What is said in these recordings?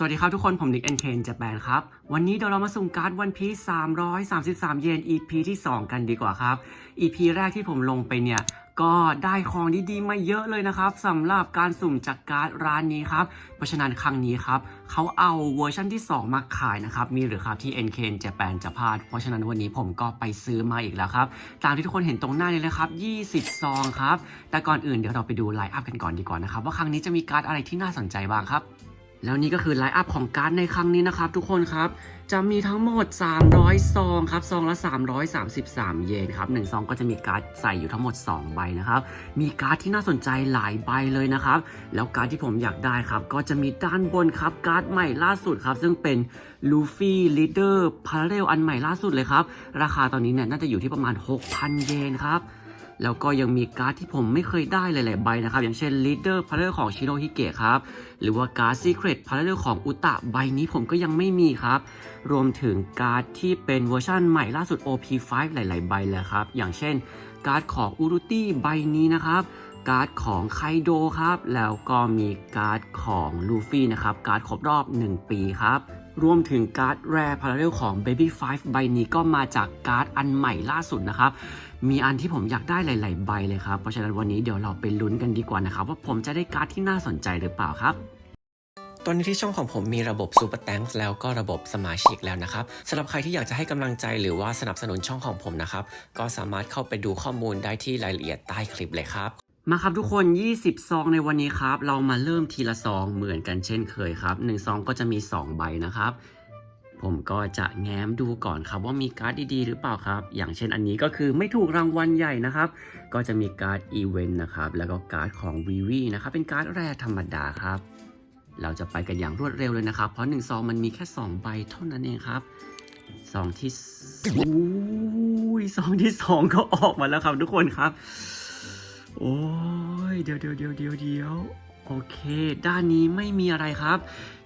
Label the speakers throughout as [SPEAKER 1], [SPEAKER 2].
[SPEAKER 1] สวัสดีครับทุกคนผมนิกเอ็นเคนจากแบนครับ วันนี้เดี๋ยวเรามาสุ่มการ์ดวันพีซ333เยน EP ที่ 2 กันดีกว่าครับ EP แรกที่ผมลงไปเนี่ย ก็ได้ของดีๆมาเยอะเลยนะครับสำหรับการสุ่มจากการ์ดร้านนี้ครับ เพราะฉะนั้นครั้งนี้ครับเขาเอาเวอร์ชันที่ 2 มาขายนะครับ มีหรือครับที่ NK จะแปนจะพลาด เพราะฉะนั้นวันนี้ผมก็ไปซื้อมาอีกแล้วครับ ตามที่ทุกคนเห็นตรงหน้าเลยนะครับ20ซองครับแต่ก่อนอื่นเดี๋ยวเราไปดูไลน์อัพกันก่อนดีกว่านะครับว่าครั้งนี้จะมีการ์ดอะไรที่น่าสนใจบ้างครับ แล้วนี่ก็คือไลน์อัพของการ์ดในครั้งนี้นะครับ ทุกคนครับ จะมีทั้งหมด 300 ซองครับ ซองละ 333 เยนครับ 1 ซองก็จะมีการ์ดใส่อยู่ทั้งหมด 2 ใบนะครับ มีการ์ดที่น่าสนใจหลายใบเลยนะครับ แล้วการ์ดที่ผมอยากได้ครับ ก็จะมีด้านบนครับ การ์ดใหม่ล่าสุดครับ ซึ่งเป็นลูฟี่ลีดเดอร์พาราเรลอันใหม่ล่าสุดเลยครับ ราคาตอนนี้เนี่ยน่าจะอยู่ที่ประมาณ 6,000 เยนครับ แล้วก็ยังมีการ์ดที่ผมไม่เคยได้หลายๆใบนะครับ อย่างเช่น Leader p a r a l ของชิโรฮิเกะครับ หรือว่าการ์ด Secret p a r a l ของอุตะใบนี้ผมก็ยังไม่มีครับ รวมถึงการ์ดที่เป็นเวอร์ชั่นใหม่ล่าสุด OP5 หลาย ๆ ใบเลยครับ อย่างเช่นการ์ดของอุรุตี้ใบนี้นะครับ การ์ดของไคโดครับ แล้วก็มีการ์ดของลูฟี่นะครับ การ์ดครบรอบ 1 ปีครับรวมถึงการ์ดแรร์พาราเรลของ Baby 5 ใบนี้ก็มาจากการ์ดอันใหม่ล่าสุดนะครับ มีอันที่ผมอยากได้หลาย ๆ ใบเลยครับ เพราะฉะนั้นวันนี้เดี๋ยวเราไปลุ้นกันดีกว่านะครับ ว่าผมจะได้การ์ดที่น่าสนใจหรือเปล่าครับตอนนี้ที่ช่องของผมมีระบบ Super Thanks แล้วก็ระบบสมาชิกแล้วนะครับสำหรับใครที่อยากจะให้กำลังใจหรือว่าสนับสนุนช่องของผมนะครับก็สามารถเข้าไปดูข้อมูลได้ที่รายละเอียดใต้คลิปเลยครับ มาครับทุกคน 20 ซองในวันนี้ครับ เรามาเริ่มทีละซองเหมือนกันเช่นเคยครับ1ซองก็จะมี 2 ใบนะครับ ผมก็จะแง้มดูก่อนครับว่ามีการ์ดดีๆ หรือเปล่าครับ อย่างเช่นอันนี้ก็คือไม่ถูกรางวัลใหญ่นะครับ ก็จะมีการ์ดอีเวนต์นะครับ แล้วก็การ์ดของวีวีนะครับ เป็นการ์ดแร่ธรรมดาครับ เราจะไปกันอย่างรวดเร็วเลยนะครับ เพราะ1ซองมันมีแค่ 2 ใบเท่านั้นเองครับซองที่อุ้ยซองที่ 2 ก็ออกมาแล้วครับทุกคนครับ โอ้ยเดี๋ยวเดี๋ยวเดี๋ยวเดี๋ยวเดี๋ยวโอเค ด้านนี้ไม่มีอะไรครับ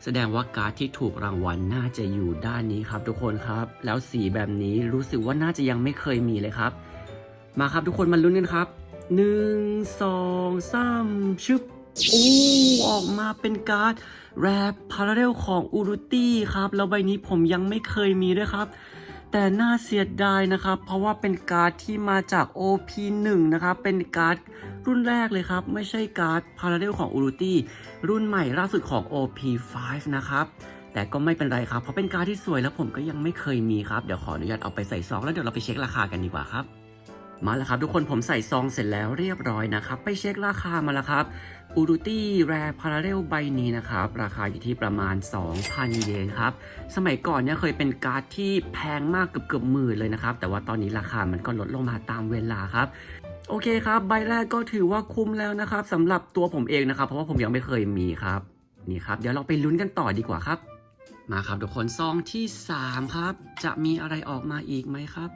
[SPEAKER 1] แสดงว่าการ์ดที่ถูกรางวัลน่าจะอยู่ด้านนี้ครับทุกคนครับ แล้วสีแบบนี้รู้สึกว่าน่าจะยังไม่เคยมีเลยครับ มาครับทุกคนมาลุ้นกันครับหนึ่งสองสามชึบโอ้ออกมาเป็นการ์ดแรปพาราเรลของอูรุตี้ครับ แล้วใบนี้ผมยังไม่เคยมีด้วยครับ แต่น่าเสียดายนะครับ เพราะว่าเป็นการ์ดที่มาจาก OP1 นะครับ เป็นการ์ดรุ่นแรกเลยครับ ไม่ใช่การ์ดพาราเดลของอูรุตี้รุ่นใหม่ล่าสุดของ OP5 นะครับ แต่ก็ไม่เป็นไรครับ เพราะเป็นการ์ดที่สวยแล้วผมก็ยังไม่เคยมีครับ เดี๋ยวขออนุญาตเอาไปใส่ซองแล้วเดี๋ยวเราไปเช็คราคากันดีกว่าครับ มาแล้วครับทุกคนผมใส่ซองเสร็จแล้วเรียบร้อยนะครับ ไปเช็คราคามาแล้วครับอูรุตี้แรพาราเรลใบนี้นะครับ ราคาอยู่ที่ประมาณ 2,000 เยนครับ สมัยก่อนเนี่ยเคยเป็นการ์ดที่แพงมากเกือบเกือบหมื่นเลยนะครับ แต่ว่าตอนนี้ราคามันก็ลดลงมาตามเวลาครับโอเคครับ ใบแรกก็ถือว่าคุ้มแล้วนะครับสำหรับตัวผมเองนะครับ เพราะว่าผมยังไม่เคยมีครับนี่ครับ เดี๋ยวเราไปลุ้นกันต่อดีกว่าครับ มาครับทุกคนซองที่ 3 ครับ จะมีอะไรออกมาอีกไหมครับ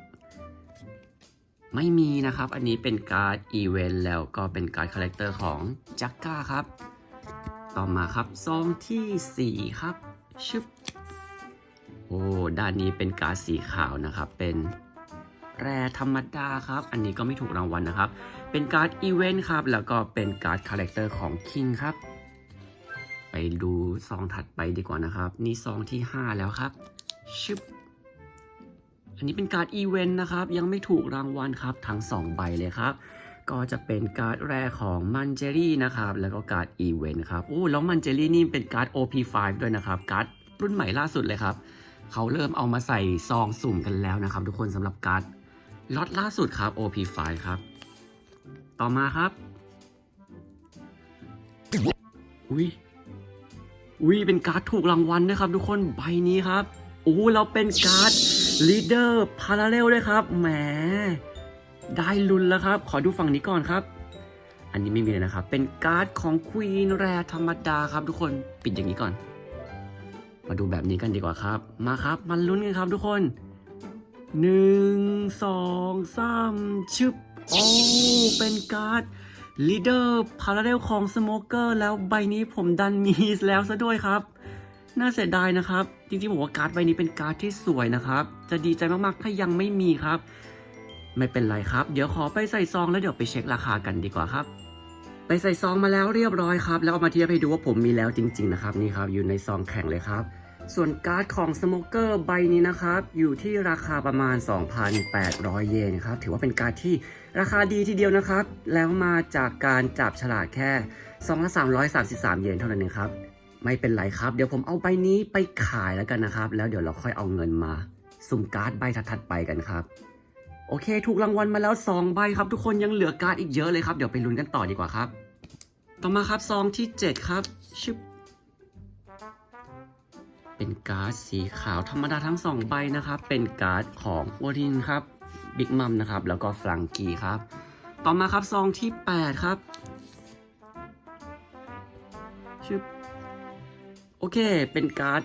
[SPEAKER 1] ไม่มีนะครับ อันนี้เป็นการ์ดอีเวนต์แล้วก็เป็นการ์ดคาแรคเตอร์ของจักก้าครับ ต่อมาครับซองทีสี่ 4 ครับชึบโอ้ด้านนี้เป็นการ์ดสีขาวนะครับ เป็นแร่ธรรมดาครับ อันนี้ก็ไม่ถูกรางวัลนะครับ เป็นการ์ดอีเวนต์ครับ แล้วก็เป็นการ์ดคาแรคเตอร์ของคิงครับ ไปดูซองถัดไปดีกว่านะครับ นี่ซองที่ 5 แล้วครับชึบ อันนี้เป็นการ์ดอีเวนต์นะครับ ยังไม่ถูกรางวัลครับ ทั้ง 2 ใบเลยครับ ก็จะเป็นการ์ดแรกของมันเจอรี่นะครับ แล้วก็การ์ดอีเวนต์ครับโอ้แล้วมันเจอรี่นี่เป็นการ์ด OP5 ด้วยนะครับการ์ดรุ่นใหม่ล่าสุดเลยครับ เขาเริ่มเอามาใส่ซองสุ่มกันแล้วนะครับ ทุกคนสำหรับการ์ดล็อตล่าสุดครับ OP5 ครับ ต่อมาครับอุ้ยอุ้ยเป็นการ์ดถูกรางวัลนะครับ ทุกคนใบนี้ครับโอ้เราเป็นการ์ด leader parallel ด้วยครับ แหม ได้ลุ้นแล้วครับ ขอดูฝั่งนี้ก่อนครับ อันนี้ไม่มีเลยนะครับ เป็นการ์ดของ Queen Rare ธรรมดาครับทุกคน ปิดอย่างนี้ก่อน มาดูแบบนี้กันดีกว่าครับ มาครับ มันลุ้นกันครับทุกคนหนึ่งสองสามชึบ โอ้ เป็นการ์ด leader parallel ของ smoker แล้วใบนี้ผมดันมีแล้วซะด้วยครับ น่าเสียดายนะครับ จริงๆผมว่าการ์ดใบนี้เป็นการ์ดที่สวยนะครับ จะดีใจมากๆถ้ายังไม่มีครับ ไม่เป็นไรครับ เดี๋ยวขอไปใส่ซองแล้วเดี๋ยวไปเช็คราคากันดีกว่าครับ ไปใส่ซองมาแล้วเรียบร้อยครับ แล้วเอามาเทียบให้ดูว่าผมมีแล้วจริง ๆ นะครับนี่ครับอยู่ในซองแข็งเลยครับ ส่วนการ์ดของสโมเกอร์ใบนี้นะครับ อยู่ที่ราคาประมาณ 2,800 เยนครับถือว่าเป็นการ์ดที่ราคาดีทีเดียวนะครับ แล้วมาจากการจับฉลากแค่ซองละ333 เยนเท่านั้นเองครับ ไม่เป็นไรครับ เดี๋ยวผมเอาใบนี้ไปขายแล้วกันนะครับ แล้วเดี๋ยวเราค่อยเอาเงินมา สุ่มการ์ดใบถัดๆไปกันครับ โอเค ถูกรางวัลมาแล้ว2ใบครับ ทุกคนยังเหลือการ์ดอีกเยอะเลยครับเดี๋ยวไปลุ้นกันต่อดีกว่าครับ ต่อมาครับซองที่ 7 ครับชึบเป็นการ์ดสีขาวธรรมดาทั้ง2ใบนะครับ เป็นการ์ดของวอรินครับบิ๊กมัมนะครับ แล้วก็ฟลังกี้ครับ ต่อมาครับซองที่ 8 ครับ เค เป็นการ์ด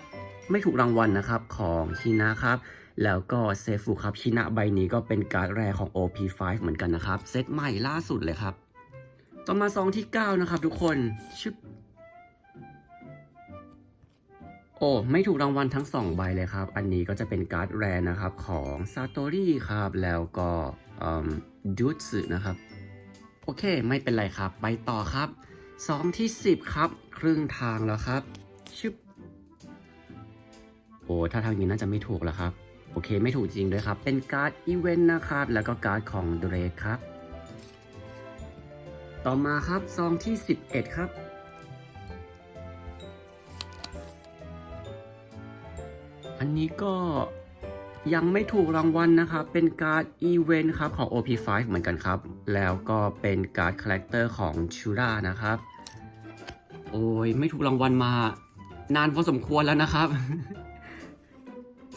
[SPEAKER 1] ไม่ถูกรางวัลนะครับของชินะครับ แล้วก็เซฟูครับชินะใบนี้ก็เป็นการ์ดแรของ OP5 เหมือนกันนะครับ เซตใหม่ล่าสุดเลยครับ ต่อมาซองที่ 9 นะครับทุกคนชึบโอ้ ไม่ถูกรางวัลทั้ง 2 ใบเลยครับ อันนี้ก็จะเป็นการ์ดแรนะครับของซาโตริครับ แล้วก็ดูตสึนะครับ โอเค ไม่เป็นไรครับ ไปต่อครับซองที่ 10 ครับ ครึ่งทางแล้วครับ ชึบโอ้ถ้าทางนี้น่าจะไม่ถูกแล้วครับ โอเคไม่ถูกจริงด้วยครับ เป็นการ์ดอีเวนต์นะครับ แล้วก็การ์ดของเดรกครับ ต่อมาครับซองที่ 11 ครับอันนี้ก็ยังไม่ถูกรางวัลนะครับ เป็นการ์ดอีเวนต์ครับของ OP5 เหมือนกันครับ แล้วก็เป็นการ์ดคาแรคเตอร์ของชูรานะครับ โอ้ยไม่ถูกรางวัลมา นานพอสมควรแล้วนะครับ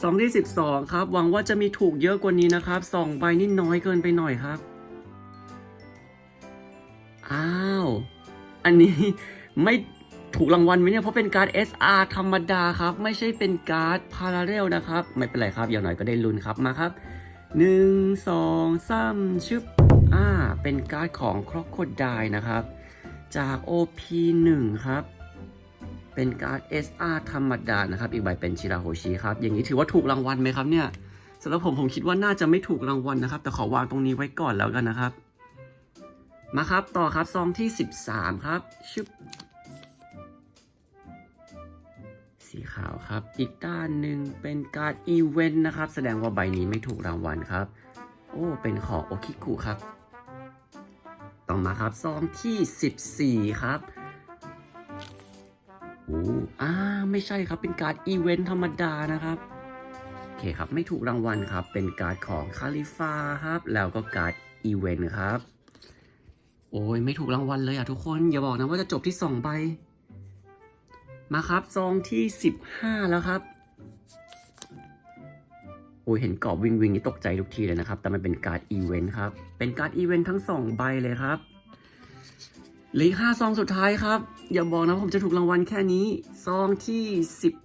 [SPEAKER 1] ซองที่12ครับ หวังว่าจะมีถูกเยอะกว่านี้นะครับสองใบนี่น้อยเกินไปหน่อยครับ อ้าว อันนี้ไม่ถูกรางวัลไหมเนี่ย เพราะเป็นการ์ด SR ธรรมดาครับ ไม่ใช่เป็นการ์ดพาราเรลนะครับ ไม่เป็นไรครับ อย่างหน่อยก็ได้ลุ้นครับมาครับ1 2 3ชึบอ่า เป็นการ์ดของครอกโคดายนะครับ จาก OP1 ครับ เป็นการ์ด SR ธรรมดานะครับ อีกใบเป็นชิราโฮชิครับ อย่างนี้ถือว่าถูกรางวัลไหมครับเนี่ยสำหรับผมผมคิดว่าน่าจะไม่ถูกรางวัลนะครับ แต่ขอวางตรงนี้ไว้ก่อนแล้วกันนะครับ มาครับต่อครับซองที่ 13 ครับชึบสีขาวครับ อีกด้านหนึ่งเป็นการ์ดอีเวนต์นะครับ แสดงว่าใบนี้ไม่ถูกรางวัลครับ โอ้ เป็นของโอคิคุครับ ต่อมาครับซองที่ 14 ครับ โอ้อ่าไม่ใช่ครับเป็นการ์ดอีเวนต์ธรรมดานะครับโอเคครับไม่ถูกรางวัลครับ เป็นการ์ดของคาลิฟาครับ แล้วก็การ์ดอีเวนต์ครับโอ้ยไม่ถูกรางวัลเลยอะทุกคน อย่าบอกนะว่าจะจบที่ 2 ใบ มาครับซองที่ 15 แล้วครับ โอ้ยเห็นกรอบวิงวิงนี่ตกใจทุกทีเลยนะครับ แต่มันเป็นการ์ดอีเวนต์ครับ เป็นการ์ดอีเวนต์ทั้ง 2 ใบเลยครับ หลืออกห้าซองสุดท้ายครับ อย่าบอกนะว่าผมจะถูกรางวัลแค่นี้ซองที่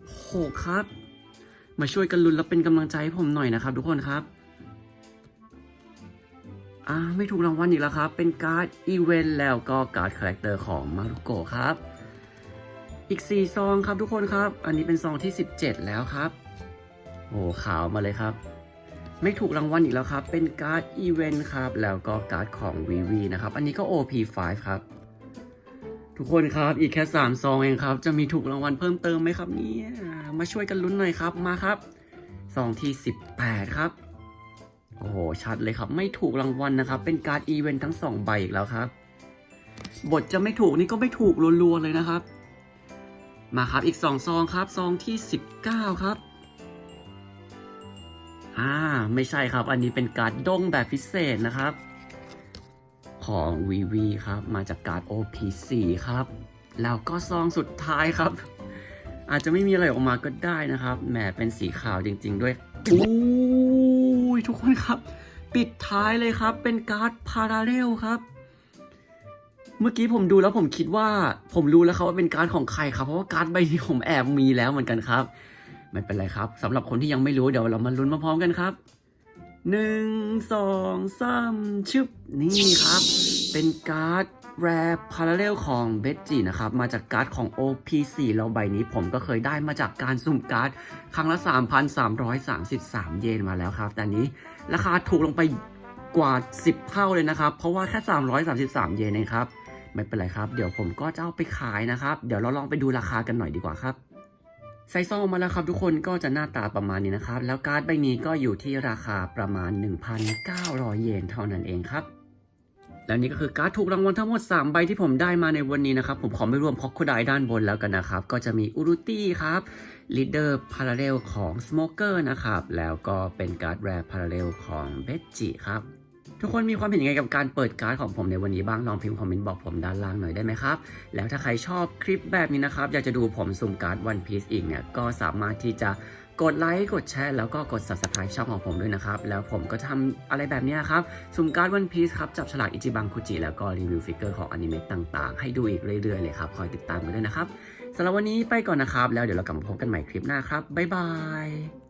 [SPEAKER 1] 16ครับ มาช่วยกันลุ้นและเป็นกำลังใจให้ผมหน่อยนะครับ ทุกคนครับอ่าไม่ถูกรางวัลอีกแล้วครับ เป็นการ์ดอีเวนต์แล้วก็การ์ดคาแรคเตอร์ของมารุโกะครับ อีก4ซองครับทุกคนครับ อันนี้เป็นซองที่ 17 แล้วครับโอ้ขาวมาเลยครับ ไม่ถูกรางวัลอีกแล้วครับ เป็นการ์ดอีเวนต์ครับ แล้วก็การ์ดของ VV นะครับ อันนี้ก็ OP5 ครับ ทุกคนครับอีกแค่3ซองเองครับ จะมีถูกรางวัลเพิ่มเติมไหมครับเนี่ยมาช่วยกันลุ้นหน่อยครับมาครับซองที่18ครับโอ้โหชัดเลยครับ ไม่ถูกรางวัลนะครับ เป็นการ์ดอีเวนต์ทั้ง2ใบอีกแล้วครับ บทจะไม่ถูกนี่ก็ไม่ถูกรัวๆเลยนะครับ มาครับอีก2ซองครับซองที่19ครับอ่าไม่ใช่ครับ อันนี้เป็นการ์ดด้งแบบพิเศษนะครับ ของ VV ครับ มาจากการ์ด OP4 ครับ แล้วก็ซองสุดท้ายครับ อาจจะไม่มีอะไรออกมาก็ได้นะครับ แหมเป็นสีขาวจริง ๆ ด้วยอู้ยทุกคนครับ ปิดท้ายเลยครับ เป็นการ์ดพาราเรลครับ เมื่อกี้ผมดูแล้วผมคิดว่า ผมรู้แล้วครับว่าเป็นการ์ดของใครครับ เพราะว่าการ์ดใบนี้ผมแอบมีแล้วเหมือนกันครับ ไม่เป็นไรครับสำหรับคนที่ยังไม่รู้เดี๋ยวเรามาลุ้นมาพร้อมกันครับ หนึ่งสองสามชึบนี่ครับ เป็นการ์ดแรพาราเรลของเบจจีนะครับ มาจากการ์ดของ OP4 แล้วใบนี้ผมก็เคยได้มาจากการสุ่มการ์ด ครั้งละ 3,333 เยนมาแล้วครับ แต่นนี้ราคาถูกลงไปกว่า 10 เท่าเลยนะครับ เพราะว่าแค่ 333 เยนเองครับ ไม่เป็นไรครับ เดี๋ยวผมก็จะเอาไปขายนะครับ เดี๋ยวเราลองไปดูราคากันหน่อยดีกว่าครับ ใส่ซองมาแล้วครับทุกคนก็จะหน้าตาประมาณนี้นะครับ แล้วการ์ดใบนี้ก็อยู่ที่ราคาประมาณ 1,900 เยนเท่านั้นเองครับ และนี่ก็คือการ์ดถูกรางวัลทั้งหมด 3 ใบที่ผมได้มาในวันนี้นะครับ ผมขอไม่รวมคอกโคไดด้านบนแล้วกันนะครับ ก็จะมีอุรุตี้ครับลีดเดอร์พาราเรลของสโมเกอร์นะครับ แล้วก็เป็นการ์ดแรร์พาราเรลของเบจจิครับ ทุกคนมีความเห็นยังไงกับการเปิดการ์ดของผมในวันนี้บ้างลองพิมพ์คอมเมนต์บอกผมด้านล่างหน่อยได้ไหมครับ แล้วถ้าใครชอบคลิปแบบนี้นะครับ อยากจะดูผมสุ่มการ์ด One Piece อีกเนี่ยก็สามารถที่จะกดไลค์กดแชร์แล้วก็กด subscribe ช่องของผมด้วยนะครับ แล้วผมก็ทำอะไรแบบนี้ครับสุ่มการ์ด One Piece ครับ จับฉลากอิจิบังคุจิแล้วก็รีวิวฟิกเกอร์ของอนิเมะต่างๆ ให้ดูอีกเรื่อยๆเลยครับ คอยติดตามกันด้วยนะครับสำหรับวันนี้ไปก่อนนะครับ แล้วเดี๋ยวเรากลับมาพบกันใหม่คลิปหน้าครับบ๊ายบาย